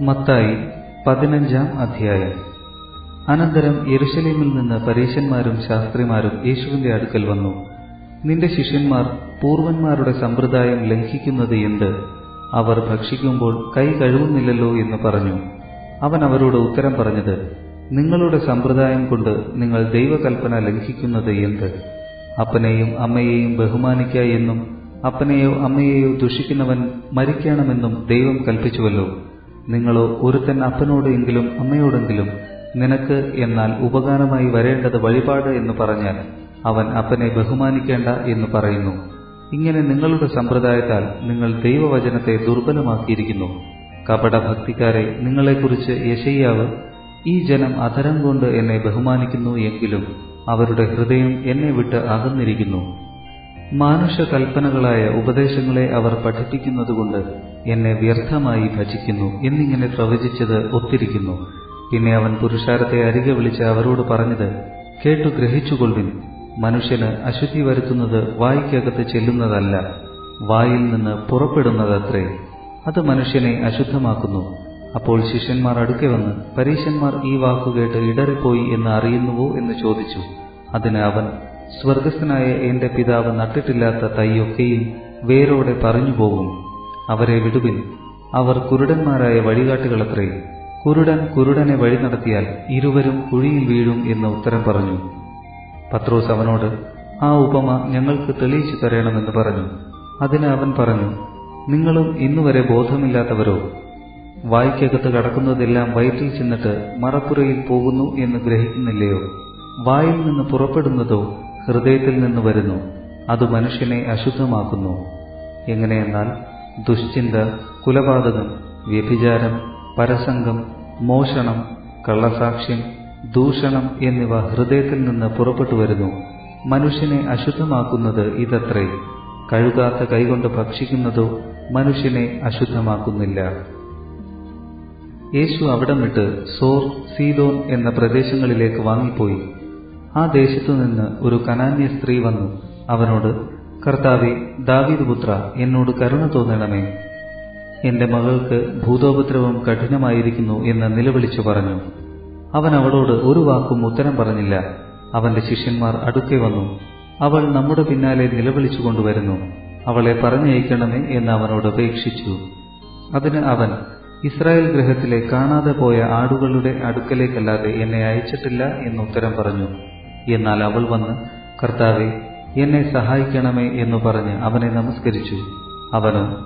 മത്തായി പതിനഞ്ചാം അധ്യായം. അനന്തരം യെരുശലേമിൽ നിന്ന് പരീശന്മാരും ശാസ്ത്രിമാരും യേശുവിന്റെ അടുക്കൽ വന്നു. നിന്റെ ശിഷ്യന്മാർ പൂർവന്മാരുടെ സമ്പ്രദായം ലംഘിക്കുന്നത് എന്ത്? അവർ ഭക്ഷിക്കുമ്പോൾ കൈ കഴുകുന്നില്ലല്ലോ എന്ന് പറഞ്ഞു. അവൻ അവരോട് ഉത്തരം പറഞ്ഞത് നിങ്ങളുടെ സമ്പ്രദായം കൊണ്ട് നിങ്ങൾ ദൈവകൽപ്പന ലംഘിക്കുന്നത് എന്ത്? അപ്പനെയും അമ്മയെയും ബഹുമാനിക്ക എന്നും അപ്പനെയോ അമ്മയെയോ ദുഷിക്കുന്നവൻ മരിക്കണമെന്നും ദൈവം കൽപ്പിച്ചുവല്ലോ. നിങ്ങളോ ഒരുത്തൻ അപ്പനോടെങ്കിലും അമ്മയോടെങ്കിലും നിനക്ക് എന്നാൽ ഉപകാരമായി വരേണ്ടത് വഴിപാട് എന്ന് പറഞ്ഞാൽ അവൻ അപ്പനെ ബഹുമാനിക്കേണ്ട എന്ന് പറയുന്നു. ഇങ്ങനെ നിങ്ങളുടെ സമ്പ്രദായത്താൽ നിങ്ങൾ ദൈവവചനത്തെ ദുർബലമാക്കിയിരിക്കുന്നു. കപടഭക്തിക്കാരെ നിങ്ങളെക്കുറിച്ച് യശയ്യാവ് ഈ ജനം അധരം കൊണ്ട് എന്നെ ബഹുമാനിക്കുന്നു എങ്കിലും അവരുടെ ഹൃദയം എന്നെ വിട്ട് അകന്നിരിക്കുന്നു. മാനുഷ കൽപ്പനകളായ ഉപദേശങ്ങളെ അവർ പഠിപ്പിക്കുന്നതുകൊണ്ട് എന്നെ വ്യർത്ഥമായി ഭജിക്കുന്നു എന്നിങ്ങനെ പ്രവചിച്ചത് ഒത്തിരിക്കുന്നു. പിന്നെ അവൻ പുരുഷാരത്തെ അരികെ വിളിച്ച് അവരോട് പറഞ്ഞത് കേട്ടു ഗ്രഹിച്ചുകൊള്ളിൻ മനുഷ്യന് അശുദ്ധി വരുത്തുന്നത് വായിക്കകത്ത് ചെല്ലുന്നതല്ല വായിൽ നിന്ന് പുറപ്പെടുന്നതത്രേ. അത് മനുഷ്യനെ അശുദ്ധമാക്കുന്നു. അപ്പോൾ ശിഷ്യന്മാർ അടുക്കെ വന്ന് പരീശന്മാർ ഈ വാക്കുകേട്ട് ഇടറിപ്പോയി എന്ന് അറിയുന്നുവോ? എന്ന് ചോദിച്ചു. അതിന് അവൻ സ്വർഗസ്ഥനായ എന്റെ പിതാവ് നട്ടിട്ടില്ലാത്ത തൈയൊക്കെയും വേരോടെ പറഞ്ഞു പോകും. അവരെ വിടുവിൻ. അവർ കുരുടന്മാരായ വഴികാട്ടുകളത്രേ. കുരുടൻ കുരുടനെ വഴി നടത്തിയാൽ ഇരുവരും കുഴിയിൽ വീഴും എന്ന് ഉത്തരം പറഞ്ഞു. പത്രോസ് അവനോട് ആ ഉപമ ഞങ്ങൾക്ക് തെളിയിച്ചു തരണമെന്ന് പറഞ്ഞു. അതിന് അവൻ പറഞ്ഞു നിങ്ങളും ഇന്നുവരെ ബോധമില്ലാത്തവരോ? വായ്ക്കകത്ത് കടക്കുന്നതെല്ലാം വയറ്റിൽ ചെന്നിട്ട് മറപ്പുരയിൽ പോകുന്നു എന്ന് ഗ്രഹിക്കുന്നില്ലയോ? വായിൽ നിന്ന് പുറപ്പെടുന്നതോ ഹൃദയത്തിൽ നിന്ന് വരുന്നു. അത് മനുഷ്യനെ അശുദ്ധമാക്കുന്നു. എങ്ങനെയെന്നാൽ ദുശ്ചിന്ത കുലപാതകം വ്യഭിചാരം പരസംഗം മോഷണം കള്ളസാക്ഷ്യം ദൂഷണം എന്നിവ ഹൃദയത്തിൽ നിന്ന് പുറപ്പെട്ടു വരുന്നു. മനുഷ്യനെ അശുദ്ധമാക്കുന്നത് ഇതത്രേ. കഴുകാത്ത കൈകൊണ്ട് ഭക്ഷിക്കുന്നതോ മനുഷ്യനെ അശുദ്ധമാക്കുന്നില്ല. യേശു അവിടം വിട്ട് സോർ സീതോൻ എന്ന പ്രദേശങ്ങളിലേക്ക് വാങ്ങിപ്പോയി. ആ ദേശത്തു നിന്ന് ഒരു കനാന്യ സ്ത്രീ വന്നു. അവനോട് കർത്താവെ ദാവീദ് പുത്ര എന്നോട് കരുണ തോന്നണമേ. എന്റെ മകൾക്ക് ഭൂതോപദ്രവം കഠിനമായിരിക്കുന്നു എന്ന് നിലവിളിച്ചു പറഞ്ഞു. അവൻ അവളോട് ഒരു വാക്കും ഉത്തരം പറഞ്ഞില്ല. അവന്റെ ശിഷ്യന്മാർ അടുക്കെ വന്നു. അവൾ നമ്മുടെ പിന്നാലെ നിലവിളിച്ചു കൊണ്ടുവരുന്നു. അവളെ പറഞ്ഞയക്കണമേ എന്ന് അവനോട് അപേക്ഷിച്ചു. അതിന് അവൻ ഇസ്രായേൽ ഗ്രഹത്തിലെ കാണാതെ പോയ ആടുകളുടെ അടുക്കലേക്കല്ലാതെ എന്നെ അയച്ചിട്ടില്ല എന്ന് ഉത്തരം പറഞ്ഞു. എന്നാൽ അവൾ വന്ന് കർത്താവെ എന്നെ സഹായിക്കണമേ എന്ന് പറഞ്ഞ് അവനെ നമസ്കരിച്ചു. അവനോ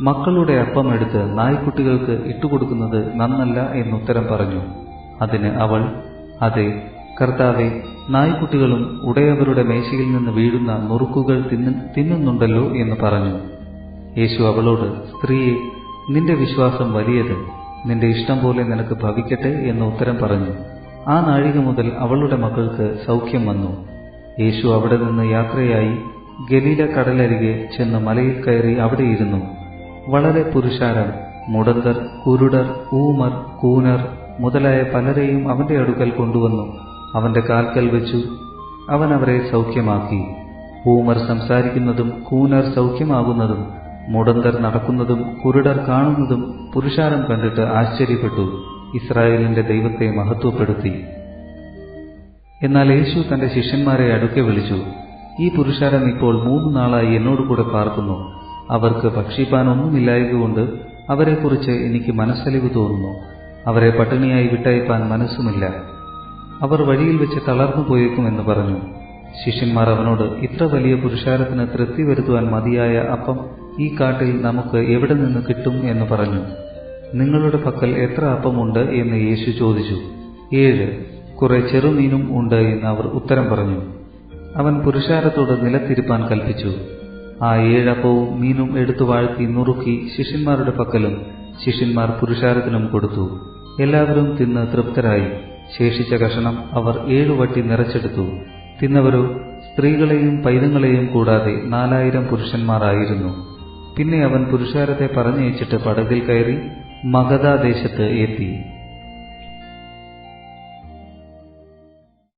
മക്കളുടെ അപ്പം എടുത്ത് നായ്ക്കുട്ടികൾക്ക് ഇട്ടുകൊടുക്കുന്നത് നന്നല്ല എന്നുത്തരം പറഞ്ഞു. അതിന് അവൾ അതെ കർത്താവെ നായ്ക്കുട്ടികളും ഉടയവരുടെ മേശയിൽ നിന്ന് വീഴുന്ന നുറുക്കുകൾ തിന്നു തിന്നുന്നുണ്ടല്ലോ എന്ന് പറഞ്ഞു. യേശു അവളോട് സ്ത്രീയെ നിന്റെ വിശ്വാസം വലിയത് നിന്റെ ഇഷ്ടം പോലെ നിനക്ക് ഭവിക്കട്ടെ എന്ന് ഉത്തരം പറഞ്ഞു. ആ നാഴിക മുതൽ അവളുടെ മക്കൾക്ക് സൗഖ്യം വന്നു. യേശു അവിടെ നിന്ന് യാത്രയായി ഗലീല കടലരികെ ചെന്ന് മലയിൽ കയറി അവിടെയിരുന്നു. വളരെ പുരുഷാരം മുടന്തർ കുരുടർ ഊമർ കൂനർ മുതലായ പലരെയും അവന്റെ അടുക്കൽ കൊണ്ടുവന്നു. അവന്റെ കാൽക്കൽ വെച്ചു. അവൻ അവരെ സൗഖ്യമാക്കി. ഊമർ സംസാരിക്കുന്നതും കൂനർ സൗഖ്യമാകുന്നതും മുടന്തർ നടക്കുന്നതും കുരുടർ കാണുന്നതും പുരുഷാരം കണ്ടിട്ട് ആശ്ചര്യപ്പെട്ടു. ഇസ്രായേലിന്റെ ദൈവത്തെ മഹത്വപ്പെടുത്തി. എന്നാൽ യേശു തന്റെ ശിഷ്യന്മാരെ അടുക്കെ വിളിച്ചു ഈ പുരുഷാരൻ ഇപ്പോൾ മൂന്ന് നാളായി എന്നോട് കൂടെ പാർക്കുന്നു. അവർക്ക് ഭക്ഷിപ്പാൻ ഒന്നുമില്ലായതുകൊണ്ട് അവരെക്കുറിച്ച് എനിക്ക് മനസ്സലിവ് തോന്നുന്നു. അവരെ പട്ടിണിയായി വിട്ടയപ്പാൻ മനസ്സുമില്ല. അവർ വഴിയിൽ വെച്ച് തളർന്നു പോയേക്കുമെന്ന് പറഞ്ഞു. ശിഷ്യന്മാർ അവനോട് ഇത്ര വലിയ പുരുഷാരത്തിന് തൃപ്തി വരുത്തുവാൻ മതിയായ അപ്പം ഈ കാട്ടിൽ നമുക്ക് എവിടെ നിന്ന് കിട്ടും? എന്ന് പറഞ്ഞു. നിങ്ങളുടെ പക്കൽ എത്ര അപ്പമുണ്ട് എന്ന് യേശു ചോദിച്ചു. ഏഴ് കുറെ ചെറുമീനും ഉണ്ട് എന്ന് അവർ ഉത്തരം പറഞ്ഞു. അവൻ പുരുഷാരത്തോട് നിലത്തിരിപ്പാൻ കൽപ്പിച്ചു. ആ ഏഴപ്പവും മീനും എടുത്തു വാഴ്ത്തി നുറുക്കി ശിഷ്യന്മാരുടെ പക്കലും ശിഷ്യന്മാർ പുരുഷാരത്തിനും കൊടുത്തു. എല്ലാവരും തിന്ന് തൃപ്തരായി. ശേഷിച്ച കഷണം അവർ ഏഴുവട്ടി നിറച്ചെടുത്തു. തിന്നവരോ സ്ത്രീകളെയും പൈതങ്ങളെയും കൂടാതെ നാലായിരം പുരുഷന്മാരായിരുന്നു. പിന്നെ അവൻ പുരുഷാരത്തെ പറഞ്ഞയച്ചിട്ട് പടകിൽ കയറി മഗധാദേശത്ത് എത്തി.